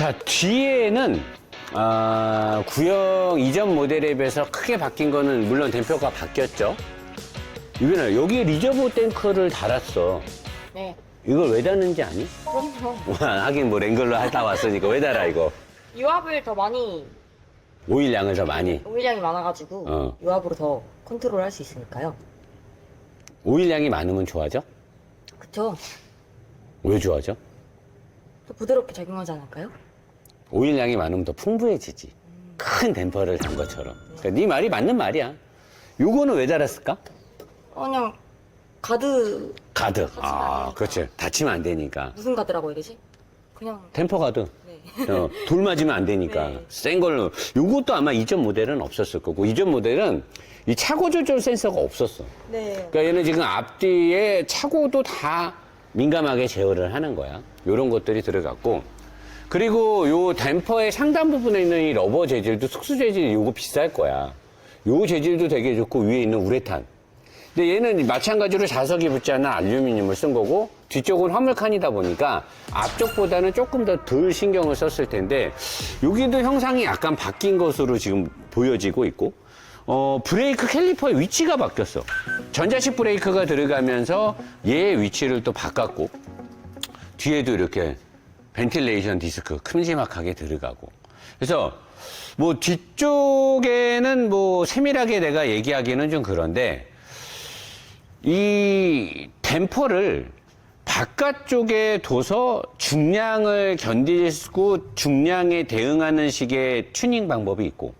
자, 뒤에는 아, 구형 이전 모델에 비해서 크게 바뀐 거는 물론 댐퍼가 바뀌었죠. 유빈아, 여기 리저브 탱크를 달았어. 네. 이걸 왜 달는지 아니? 그럼요. 하긴 뭐 랭글러 하다 왔으니까 왜 달아 이거? 유압을 더 많이 오일 양을 더 많이. 오일량이 많아가지고 어. 유압으로 더 컨트롤 할 수 있으니까요. 오일 양이 많으면 좋아져? 그쵸? 왜 좋아져? 더 부드럽게 작용하지 않을까요? 오일 양이 많으면 더 풍부해지지. 큰 댐퍼를 단 것처럼. 그러니까 네 말이 맞는 말이야. 요거는 왜 달았을까? 어, 그냥 가드 가드. 아, 안 그렇지. 다치면 안 되니까. 무슨 가드라고 해야 되지? 그냥 템퍼 가드. 네. 어, 돌 맞으면 안 되니까. 네. 센 걸로. 요것도 아마 이전 모델은 없었을 거고, 이전 모델은 이 차고 조절 센서가 없었어. 네. 그러니까 얘는 지금 앞뒤에 차고도 다 민감하게 제어를 하는 거야. 요런 것들이 들어갔고. 그리고 요 댐퍼의 상단 부분에 있는 이 러버 재질도 특수 재질이 요거 비쌀 거야. 요 재질도 되게 좋고 위에 있는 우레탄. 근데 얘는 마찬가지로 자석이 붙지 않은 알루미늄을 쓴 거고 뒤쪽은 화물칸이다 보니까 앞쪽보다는 조금 더 덜 신경을 썼을 텐데 여기도 형상이 약간 바뀐 것으로 지금 보여지고 있고 어, 브레이크 캘리퍼의 위치가 바뀌었어. 전자식 브레이크가 들어가면서 얘의 위치를 또 바꿨고 뒤에도 이렇게 벤틸레이션 디스크 큼지막하게 들어가고 그래서 뭐 뒤쪽에는 뭐 세밀하게 내가 얘기하기는 좀 그런데 이 댐퍼를 바깥쪽에 둬서 중량을 견디고 중량에 대응하는 식의 튜닝 방법이 있고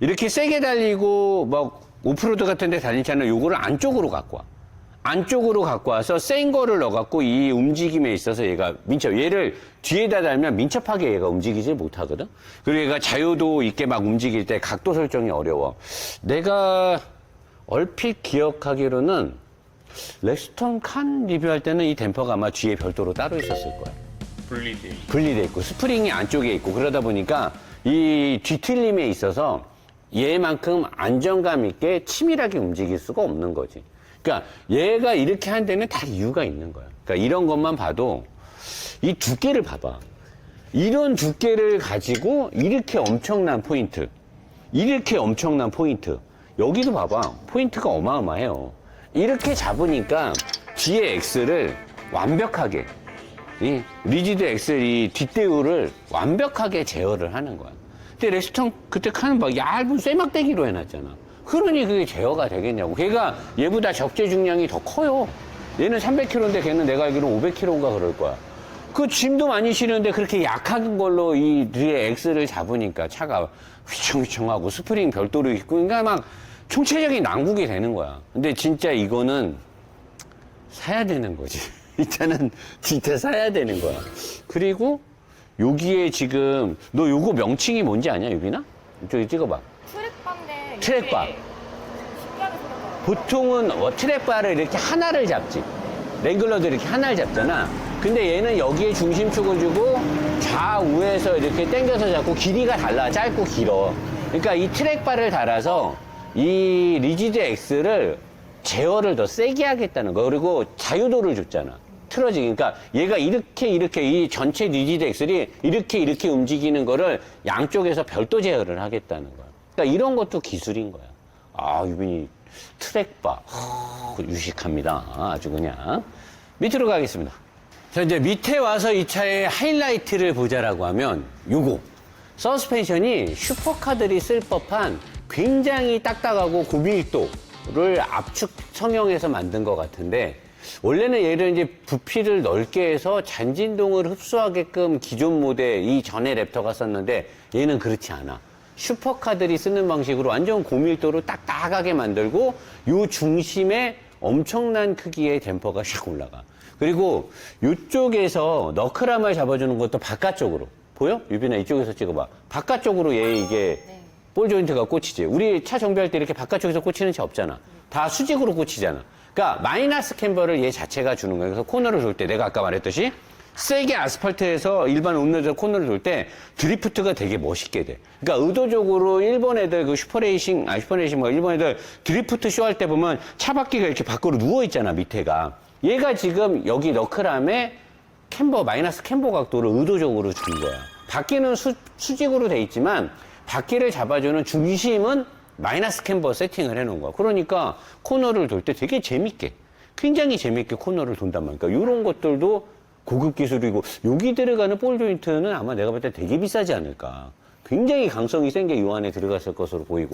이렇게 세게 달리고 막 오프로드 같은 데 다니잖아요. 요거를 안쪽으로 갖고 와. 안쪽으로 갖고 와서 센 거를 넣어갖고 이 움직임에 있어서 얘가 민첩, 얘를 뒤에다 달면 민첩하게 얘가 움직이질 못하거든? 그리고 얘가 자유도 있게 막 움직일 때 각도 설정이 어려워. 내가 얼핏 기억하기로는 렉스턴 칸 리뷰할 때는 이 댐퍼가 아마 뒤에 별도로 따로 있었을 거야. 분리돼. 분리돼 있고 스프링이 안쪽에 있고 그러다 보니까 이 뒤틀림에 있어서 얘만큼 안정감 있게 치밀하게 움직일 수가 없는 거지. 그러니까 얘가 이렇게 한 데는 다 이유가 있는 거야. 그러니까 이런 것만 봐도 이 두께를 봐봐. 이런 두께를 가지고 이렇게 엄청난 포인트, 이렇게 엄청난 포인트. 여기도 봐봐. 포인트가 어마어마해요. 이렇게 잡으니까 뒤에 X를 완벽하게 이 리지드 엑셀 이 뒷대우를 완벽하게 제어를 하는 거야. 근데 레스턴 그때 칸은 막 얇은 쇠막대기로 해놨잖아. 그러니 그게 제어가 되겠냐고. 걔가 얘보다 적재 중량이 더 커요. 얘는 300kg인데 걔는 내가 알기로는 500kg인가 그럴 거야. 그 짐도 많이 실는데 그렇게 약한 걸로 이 뒤에 엑스를 잡으니까 차가 휘청휘청하고 스프링 별도로 있고 그러니까 막 총체적인 난국이 되는 거야. 근데 진짜 이거는 사야 되는 거지. 이 차는 진짜 사야 되는 거야. 그리고 여기에 지금 너 요거 명칭이 뭔지 아냐, 유빈아? 이쪽에 찍어봐. 트랙바. 보통은 어, 트랙바를 이렇게 하나를 잡지. 랭글러도 이렇게 하나를 잡잖아. 근데 얘는 여기에 중심축을 주고 좌우에서 이렇게 당겨서 잡고 길이가 달라. 짧고 길어. 그러니까 이 트랙바를 달아서 이 리지드 X를 제어를 더 세게 하겠다는 거. 그리고 자유도를 줬잖아. 틀어지기. 그러니까 얘가 이렇게 이렇게 이 전체 리지드 X이 이렇게 이렇게 움직이는 거를 양쪽에서 별도 제어를 하겠다는 거야. 그러니까 이런 것도 기술인 거야. 아, 유빈이 트랙바. 하, 유식합니다. 아주 그냥. 밑으로 가겠습니다. 자, 이제 밑에 와서 이 차의 하이라이트를 보자라고 하면 요거. 서스펜션이 슈퍼카들이 쓸 법한 굉장히 딱딱하고 고밀도를 압축 성형해서 만든 것 같은데 원래는 얘를 이제 부피를 넓게 해서 잔진동을 흡수하게끔 기존 모델 이 전에 랩터가 썼는데 얘는 그렇지 않아. 슈퍼카들이 쓰는 방식으로 완전 고밀도로 딱딱하게 만들고 요 중심에 엄청난 크기의 댐퍼가 샥 올라가. 그리고 이쪽에서 너클함을 잡아주는 것도 바깥쪽으로. 보여? 유빈아 이쪽에서 찍어봐. 바깥쪽으로 얘 이게 네. 볼 조인트가 꽂히지. 우리 차 정비할 때 이렇게 바깥쪽에서 꽂히는 차 없잖아. 다 수직으로 꽂히잖아. 그러니까 마이너스 캠버를 얘 자체가 주는 거야. 그래서 코너를 돌 때 내가 아까 말했듯이 세게 아스팔트에서 일반 읍내에서 코너를 돌 때 드리프트가 되게 멋있게 돼. 그러니까 의도적으로 일본 애들 그 슈퍼레이싱, 아 슈퍼레이싱 뭐 일본 애들 드리프트 쇼 할 때 보면 차 바퀴가 이렇게 밖으로 누워 있잖아 밑에가. 얘가 지금 여기 너클함에 캠버 마이너스 캠버 각도를 의도적으로 준 거야. 바퀴는 수, 수직으로 돼 있지만 바퀴를 잡아주는 중심은 마이너스 캠버 세팅을 해놓은 거야. 그러니까 코너를 돌 때 되게 재밌게, 굉장히 재밌게 코너를 돈단 말이야. 그러니까 이런 것들도 고급 기술이고 여기 들어가는 볼 조인트는 아마 내가 볼 때 되게 비싸지 않을까. 굉장히 강성이 센게이 안에 들어갔을 것으로 보이고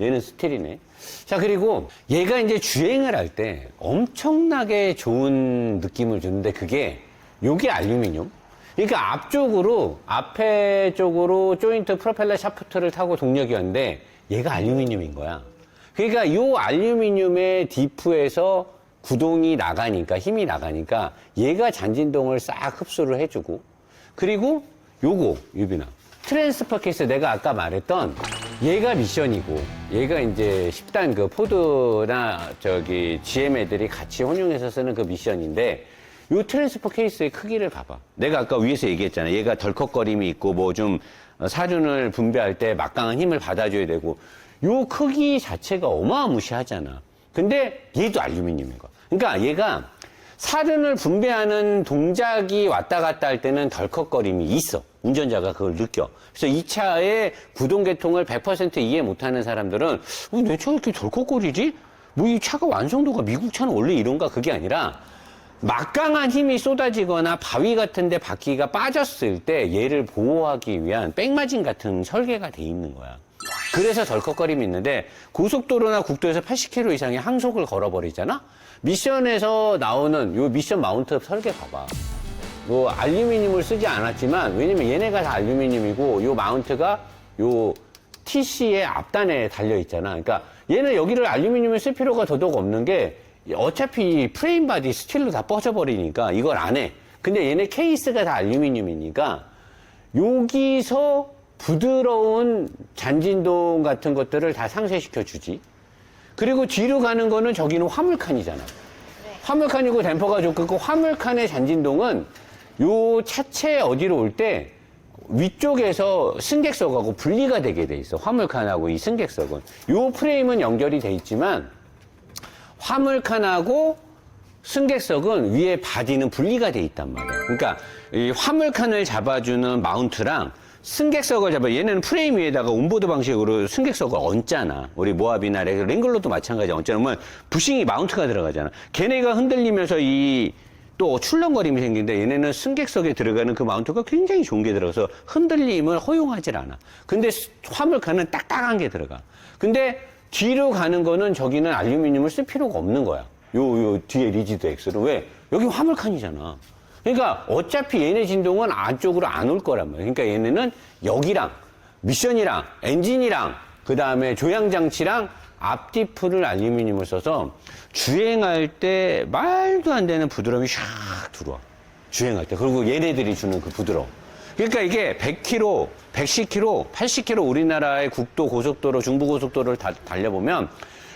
얘는 스틸이네. 자 그리고 얘가 이제 주행을 할 때 엄청나게 좋은 느낌을 주는데 그게 요게 알루미늄. 그러니까 앞쪽으로 앞에 쪽으로 조인트 프로펠러 샤프트를 타고 동력이었는데 얘가 알루미늄인 거야. 그러니까 요 알루미늄의 디프에서 구동이 나가니까 힘이 나가니까 얘가 잔진동을 싹 흡수를 해주고 그리고 요거 유빈아 트랜스퍼 케이스 내가 아까 말했던 얘가 미션이고 얘가 이제 10단 그 포드나 저기 GM 애들이 같이 혼용해서 쓰는 그 미션인데 요 트랜스퍼 케이스의 크기를 봐봐. 내가 아까 위에서 얘기했잖아. 얘가 덜컥거림이 있고 뭐 좀 사륜을 분배할 때 막강한 힘을 받아줘야 되고 요 크기 자체가 어마무시하잖아. 근데 얘도 알루미늄인 거야. 그러니까 얘가 사륜을 분배하는 동작이 왔다 갔다 할 때는 덜컥거림이 있어. 운전자가 그걸 느껴. 그래서 이 차의 구동 계통을 100% 이해 못하는 사람들은 왜내 차가 이렇게 덜컥거리지? 뭐 이 차가 완성도가 미국 차는 원래 이런가? 그게 아니라 막강한 힘이 쏟아지거나 바위 같은데 바퀴가 빠졌을 때 얘를 보호하기 위한 백마진 같은 설계가 돼 있는 거야. 그래서 덜컥거림이 있는데 고속도로나 국도에서 80km 이상의 항속을 걸어버리잖아? 미션에서 나오는 요 미션 마운트 설계 봐봐. 뭐 알루미늄을 쓰지 않았지만 왜냐면 얘네가 다 알루미늄이고 요 마운트가 요 TC의 앞단에 달려 있잖아. 그러니까 얘는 여기를 알루미늄을 쓸 필요가 더더욱 없는 게 어차피 프레임 바디 스틸로 다 빠져버리니까 이걸 안 해. 근데 얘네 케이스가 다 알루미늄이니까 여기서 부드러운 잔진동 같은 것들을 다 상쇄시켜 주지. 그리고 뒤로 가는 거는 저기는 화물칸이잖아. 화물칸이고 댐퍼가 좋고 그 화물칸의 잔진동은 요 차체 어디로 올 때 위쪽에서 승객석하고 분리가 되게 돼 있어. 화물칸하고 이 승객석은. 요 프레임은 연결이 돼 있지만 화물칸하고 승객석은 위에 바디는 분리가 돼 있단 말이야. 그러니까 이 화물칸을 잡아주는 마운트랑 승객석을 잡아 얘는 프레임 위에다가 온보드 방식으로 승객석을 얹잖아. 우리 모압이나 레- 랭글러도 마찬가지야. 얹자면 부싱이 마운트가 들어가잖아. 걔네가 흔들리면서 이 또 출렁거림이 생기는데 얘네는 승객석에 들어가는 그 마운트가 굉장히 좋은 게 들어가서 흔들림을 허용하질 않아. 근데 스- 화물칸은 딱딱한 게 들어가. 근데 뒤로 가는 거는 저기는 알루미늄을 쓸 필요가 없는 거야. 요, 요 뒤에 리지드 X는. 왜? 여기 화물칸이잖아. 그러니까 어차피 얘네 진동은 안쪽으로 안 올 거란 말이야. 그러니까 얘네는 여기랑 미션이랑 엔진이랑 그 다음에 조향장치랑 앞디프를 알루미늄을 써서 주행할 때 말도 안 되는 부드러움이 샥 들어와. 주행할 때. 그리고 얘네들이 주는 그 부드러움. 그러니까 이게 100km, 110km, 80km 우리나라의 국도, 고속도로, 중부고속도로를 다, 달려보면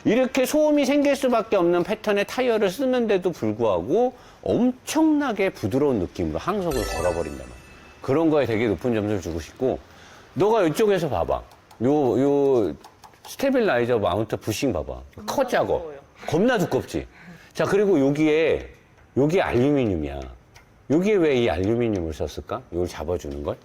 이렇게 소음이 생길 수밖에 없는 패턴의 타이어를 쓰는데도 불구하고 엄청나게 부드러운 느낌으로 항속을 걸어버린단 말이야. 그런 거에 되게 높은 점수를 주고 싶고, 너가 이쪽에서 봐봐. 요, 요, 스테빌라이저 마운트 부싱 봐봐. 컷 작업. 두꺼워요. 겁나 두껍지? 자, 그리고 여기에, 여기 알루미늄이야. 여기에 왜 이 알루미늄을 썼을까? 이걸 잡아주는 걸?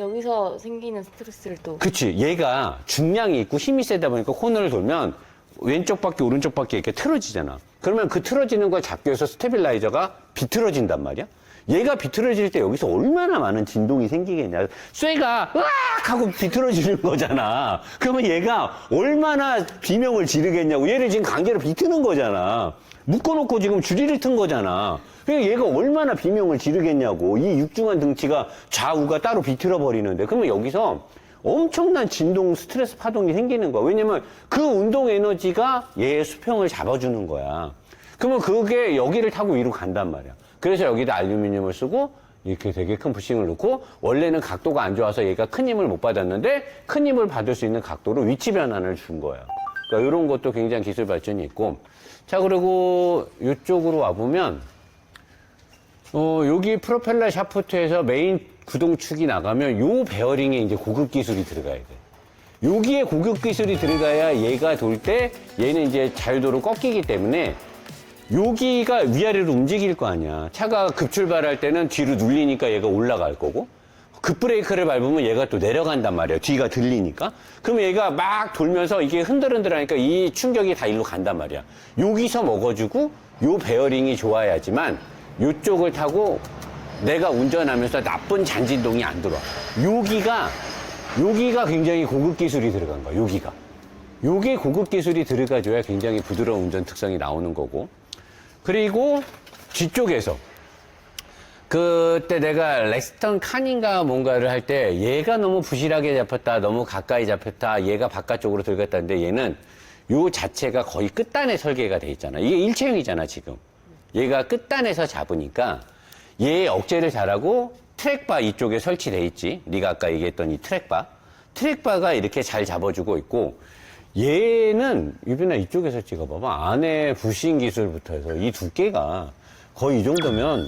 여기서 생기는 스트레스를 또 그치. 얘가 중량이 있고 힘이 세다 보니까 코너를 돌면 왼쪽 바퀴, 오른쪽 바퀴 이렇게 틀어지잖아. 그러면 그 틀어지는 걸 잡기 위해서 스테빌라이저가 비틀어진단 말이야. 얘가 비틀어질 때 여기서 얼마나 많은 진동이 생기겠냐. 쇠가 으악 하고 비틀어지는 거잖아. 그러면 얘가 얼마나 비명을 지르겠냐고. 얘를 지금 강제로 비트는 거잖아. 묶어놓고 지금 줄이를 튼 거잖아. 그러니까 얘가 얼마나 비명을 지르겠냐고. 이 육중한 등치가 좌우가 따로 비틀어 버리는데. 그러면 여기서 엄청난 진동 스트레스 파동이 생기는 거야. 왜냐면 그 운동 에너지가 얘의 수평을 잡아주는 거야. 그러면 그게 여기를 타고 위로 간단 말이야. 그래서 여기다 알루미늄을 쓰고 이렇게 되게 큰 부싱을 넣고 원래는 각도가 안 좋아서 얘가 큰 힘을 못 받았는데 큰 힘을 받을 수 있는 각도로 위치 변환을 준 거야. 그러니까 이런 것도 굉장히 기술 발전이 있고. 자, 그리고 이쪽으로 와보면 어, 여기 프로펠러 샤프트에서 메인 구동축이 나가면 요 베어링에 이제 고급 기술이 들어가야 돼. 여기에 고급 기술이 들어가야 얘가 돌 때 얘는 이제 자유도로 꺾이기 때문에 여기가 위아래로 움직일 거 아니야. 차가 급출발할 때는 뒤로 눌리니까 얘가 올라갈 거고 급브레이크를 밟으면 얘가 또 내려간단 말이에요. 뒤가 들리니까. 그럼 얘가 막 돌면서 이게 흔들흔들하니까 이 충격이 다 일로 간단 말이야. 여기서 먹어주고 요 베어링이 좋아야지만 요쪽을 타고 내가 운전하면서 나쁜 잔진동이 안 들어와. 여기가 여기가 굉장히 고급 기술이 들어간 거야. 여기가. 요게 고급 기술이 들어가줘야 굉장히 부드러운 운전 특성이 나오는 거고. 그리고 뒤쪽에서 그때 내가 렉스턴 칸인가 뭔가를 할 때 얘가 너무 부실하게 잡혔다, 너무 가까이 잡혔다, 얘가 바깥쪽으로 들어갔다는데 얘는 요 자체가 거의 끝단에 설계가 돼 있잖아. 이게 일체형이잖아, 지금. 얘가 끝단에서 잡으니까 얘 억제를 잘하고 트랙바 이쪽에 설치돼 있지. 네가 아까 얘기했던 이 트랙바. 트랙바가 이렇게 잘 잡아주고 있고 얘는 유빈아 이쪽에서 찍어봐봐. 안에 부신 기술부터 해서 이 두께가 거의 이 정도면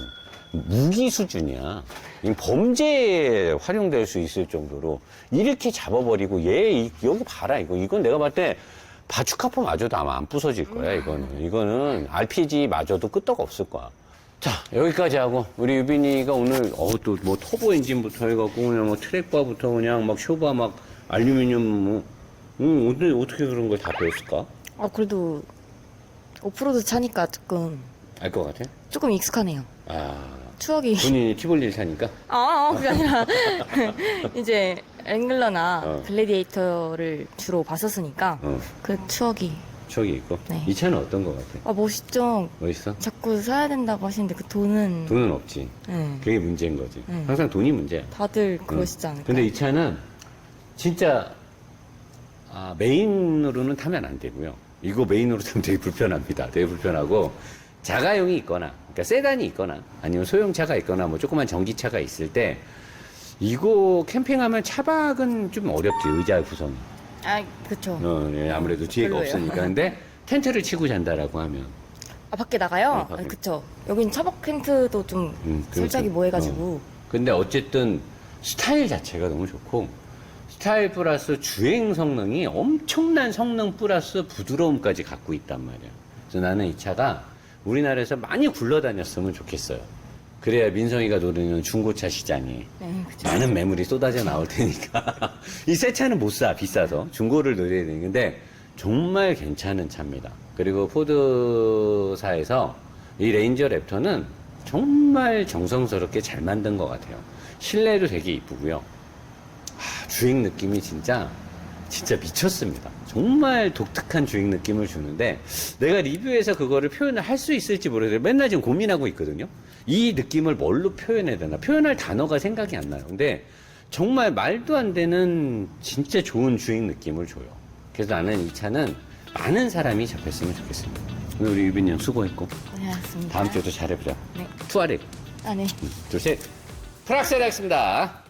무기 수준이야. 이 범죄에 활용될 수 있을 정도로 이렇게 잡아버리고 얘 이- 여기 봐라 이거 이건 내가 봤을 때 바주카포 마저도 아마 안 부서질 거야 이거는 이거는 RPG 마저도 끄떡 없을 거야. 자 여기까지 하고 우리 유빈이가 오늘 어또 뭐 터보 엔진부터 해갖고 그냥 뭐 트랙바부터 그냥 막 쇼바 막 알루미늄 뭐 음, 오늘 어떻게 그런 걸 다 배웠을까? 아 그래도 오프로드 차니까 조금 알 것 같아? 조금 익숙하네요. 아 추억이 본인이 티볼리를 타니까 아, 아 그게 아니라 이제 앵글러나 어. 글래디에이터를 주로 봤었으니까 어, 그 추억이 저기 있고 네. 이 차는 어떤 것 같아? 아 멋있죠. 멋있어? 자꾸 사야 된다고 하시는데 그 돈은 돈은 없지. 네, 그게 문제인 거지. 음. 항상 돈이 문제야. 다들 그러시지 않을까? 근데 이 차는 진짜 아, 메인으로는 타면 안 되고요. 이거 메인으로 타면 되게 불편합니다. 되게 불편하고 자가용이 있거나, 그러니까 세단이 있거나, 아니면 소형차가 있거나, 뭐 조그만 전기차가 있을 때 이거 캠핑하면 차박은 좀 어렵지 의자 구성이. 아 그쵸. 어, 예, 아무래도 뒤에가 별로예요. 없으니까. 근데 텐트를 치고 잔다라고 하면 아 밖에 나가요? 네, 밖에. 아, 그쵸. 여긴 차박 텐트도 좀 음, 살짝이 그렇죠. 뭐해가지고 근데 어쨌든 스타일 자체가 너무 좋고 스타일 플러스 주행 성능이 엄청난 성능 플러스 부드러움까지 갖고 있단 말이야. 그래서 나는 이 차가 우리나라에서 많이 굴러다녔으면 좋겠어요. 그래야 민성이가 노리는 중고차 시장이 네, 그쵸. 많은 매물이 쏟아져 나올 테니까 이 새 차는 못 사 비싸서 중고를 노려야 되는데 정말 괜찮은 차입니다. 그리고 포드사에서 이 레인저 랩터는 정말 정성스럽게 잘 만든 것 같아요. 실내도 되게 이쁘고요. 아, 주행 느낌이 진짜 진짜 미쳤습니다. 정말 독특한 주행 느낌을 주는데 내가 리뷰에서 그거를 표현을 할 수 있을지 모르겠어요. 맨날 지금 고민하고 있거든요. 이 느낌을 뭘로 표현해야 되나? 표현할 단어가 생각이 안 나요. 근데 정말 말도 안 되는 진짜 좋은 주행 느낌을 줘요. 그래서 나는 이 차는 많은 사람이 접했으면 좋겠습니다. 오늘 우리 유빈이 형 수고했고 고생하셨습니다. 다음 주에도 잘해보자. 네. 투아렉 아 네. 둘 셋. 프락셀 하겠습니다.